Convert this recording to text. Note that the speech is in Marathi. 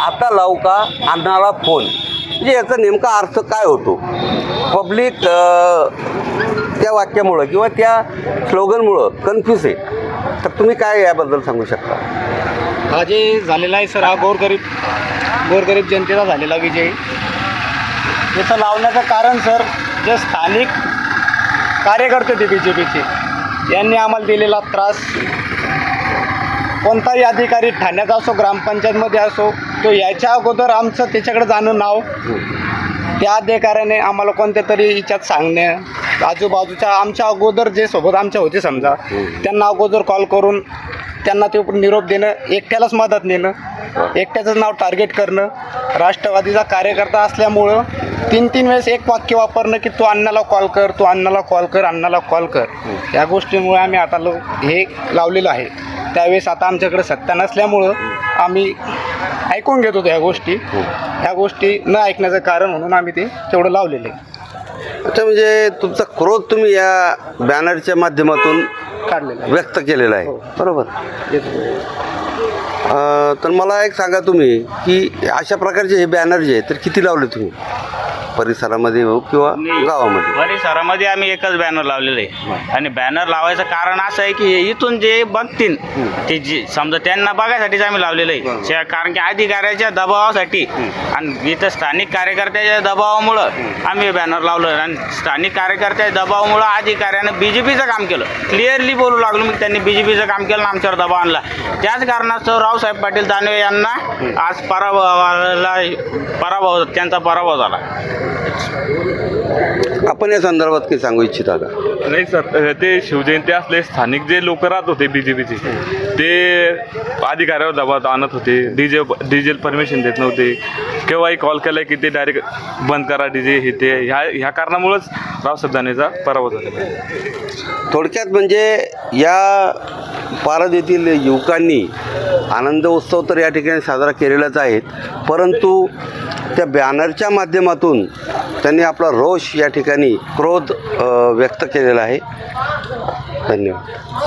आता लावू का? अन्नाला फोन म्हणजे याचा नेमका अर्थ काय होतो? पब्लिक त्या वाक्यामुळं किंवा त्या स्लोगनमुळं कन्फ्यूज आहे. तर तुम्ही काय याबद्दल सांगू शकता? हा जे झालेला आहे सर हा गोरगरीब गोरगरीब जनतेचा झालेला विजय. याचं लावण्याचं कारण सर जे स्थानिक कार्यकर्ते ते बी जे पीचे यांनी आम्हाला दिलेला त्रास. कोणताही अधिकारी ठाण्यात असो ग्रामपंचायतमध्ये असो तो याच्या अगोदर आमचं त्याच्याकडे जाणं नाव. त्या अधिकाऱ्याने आम्हाला कोणत्या तरी याच्यात सांगणे आजूबाजूच्या आमच्या अगोदर जे सोबत आमच्या होते समजा त्यांना अगोदर कॉल करून त्यांना ते निरोप देणं एकट्यालाच मदत नेणं एकट्याचं नाव टार्गेट करणं राष्ट्रवादीचा कार्यकर्ता असल्यामुळं तीन तीन वेळेस एक वाक्य वापरणं की तू अण्णाला कॉल कर तू अण्णाला कॉल कर अण्णाला कॉल कर. या गोष्टीमुळे आम्ही आता लो हे लावलेलं आहे. त्यावेळेस आता आमच्याकडे सत्ता नसल्यामुळं आम्ही ऐकून घेत होतो ह्या गोष्टी. ह्या गोष्टी न ऐकण्याचं कारण म्हणून आम्ही ते तेवढं लावलेलं आहे. अच्छा म्हणजे तुमचा क्रोध तुम्ही या बॅनरच्या माध्यमातून काढलेलं आहे. व्यक्त केलेला आहे. बरोबर. अं, तर मला एक सांगा तुम्ही की अशा प्रकारचे हे बॅनर जे आहेत तर किती लावले तुम्ही? परिसरामध्ये हो किंवा गावामध्ये? परिसरामध्ये आम्ही एकच बॅनर लावलेलं आहे. आणि बॅनर लावायचं कारण असं आहे की इथून जे बघतील ते जे समजा त्यांना बघायसाठीच आम्ही लावलेलं आहे. त्या- कारण की अधिकाऱ्याच्या दबावासाठी आणि इथं स्थानिक कार्यकर्त्याच्या दबावामुळं आम्ही हे बॅनर लावलं. आणि स्थानिक कार्यकर्त्याच्या दबावामुळं अधिकाऱ्यानं बी जे पीचं काम केलं. क्लिअरली बोलू लागलो मग त्यांनी बी जे पीचं काम केलं आणि आमच्यावर दबाव आणला. त्याच कारणास्तव रावसाहेब पाटील दानवे यांना आज पराभवाला पराभव त्यांचा पराभव झाला. आपण या संदर्भात काही सांगू इच्छिता का? नाही सर ते शिवजयंती असले स्थानिक जे लोक राहत होते बी जे पीचे ते अधिकाऱ्यावर दबाव आणत होते. डीजे डीजे परमिशन देत नव्हते. केव्हाही कॉल केला की ते डायरेक्ट बंद करा डीजे हे ते. ह्या ह्या कारणामुळंच रावसाहेब दानेचा पराभव आहे थोडक्यात म्हणजे या पारद येथील युवकांनी आनंद उत्सव तर या ठिकाणी साजरा केलेलाच आहे परंतु त्या बॅनरच्या माध्यमातून त्यांनी आपला रोष या ठिकाणी क्रोध व्यक्त केलेला आहे. धन्यवाद.